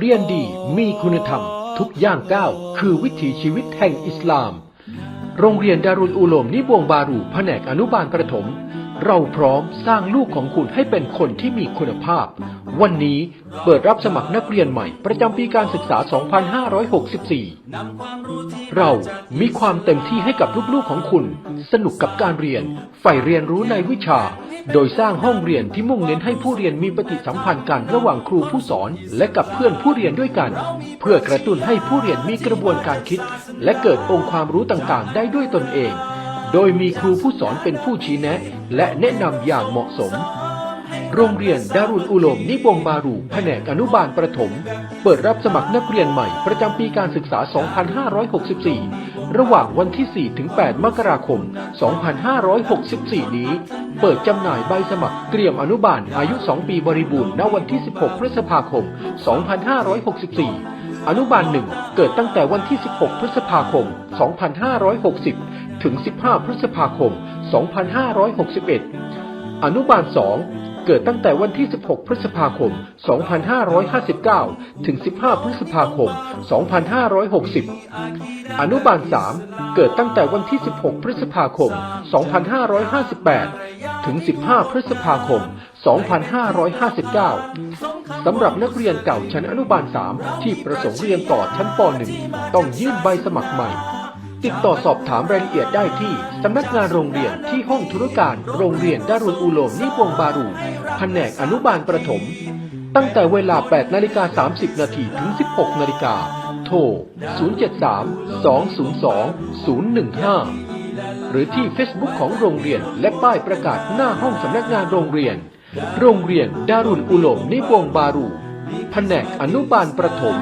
เรียนดีมีคุณธรรม ทุกย่างก้าว คือวิถีชีวิตแห่งอิสลาม โรงเรียนดารุลอุโลมนิบวงบารูแผนกอนุบาลประถม เราพร้อมสร้างลูกของคุณให้เป็นคนที่มีคุณภาพ วันนี้เปิดรับสมัครนักเรียนใหม่ ประจำปีการศึกษา 2564 เรามีความเต็มที่ให้กับลูกๆของคุณ สนุกกับการเรียน ใฝ่เรียนรู้ในวิชา โดยสร้างห้องเรียนที่มุ่งเน้นให้ผู้เรียนมีปฏิสัมพันธ์กันระหว่างครูผู้สอน และกับเพื่อนผู้เรียนด้วยกัน เพื่อกระตุ้นให้ผู้เรียนมีกระบวนการคิด และเกิดองค์ความรู้ต่างๆ ได้ด้วยตนเอง โดยมีครูผู้สอนเป็นผู้ชี้แนะ และแนะนำอย่างเหมาะสม โรงเรียนดารุลอุลมนิบงบารูแผนกอนุบาลประถม เปิดรับสมัครนักเรียนใหม่ประจำปีการศึกษา 2564 ระหว่างวันที่ 4 ถึง 8 มกราคม 2564 นี้ เปิดจำหน่ายใบสมัครเตรียมอนุบาลอายุ 2 ปีบริบูรณ์ณวันที่ 16 พฤษภาคม 2564 อนุบาล1เกิดตั้งแต่วันที่ 16 พฤษภาคม 2560 ถึง 15 พฤษภาคม 2561 อนุบาล 2 เกิดตั้งแต่วันที่ 16 พฤษภาคม 2559 ถึง 15 พฤษภาคม 2560 อนุบาล 3 เกิดตั้งแต่วันที่ 16 พฤษภาคม 2558 ถึง 15 พฤษภาคม 2559 สำหรับนักเรียนเก่าชั้นอนุบาล 3 ที่ประสงค์เรียนต่อชั้นป .1 ต้องยื่นใบสมัครใหม่ ติดต่อสอบถามรายละเอียดได้ที่ สำนักงานโรงเรียนที่ห้องธุรการโรงเรียนดารุณอุโลมนิพวงบารูแผนกอนุบาลประถม ตั้งแต่เวลา 8 นาฬิกา 30 นาทีถึง 16 นาฬิกา โทร 073 202 015 หรือที่ Facebook ของโรงเรียนและป้ายประกาศหน้าห้องสำนักงานโรงเรียน โรงเรียนดารุณอุโลมนิพวงบารูแผนกอนุบาลประถม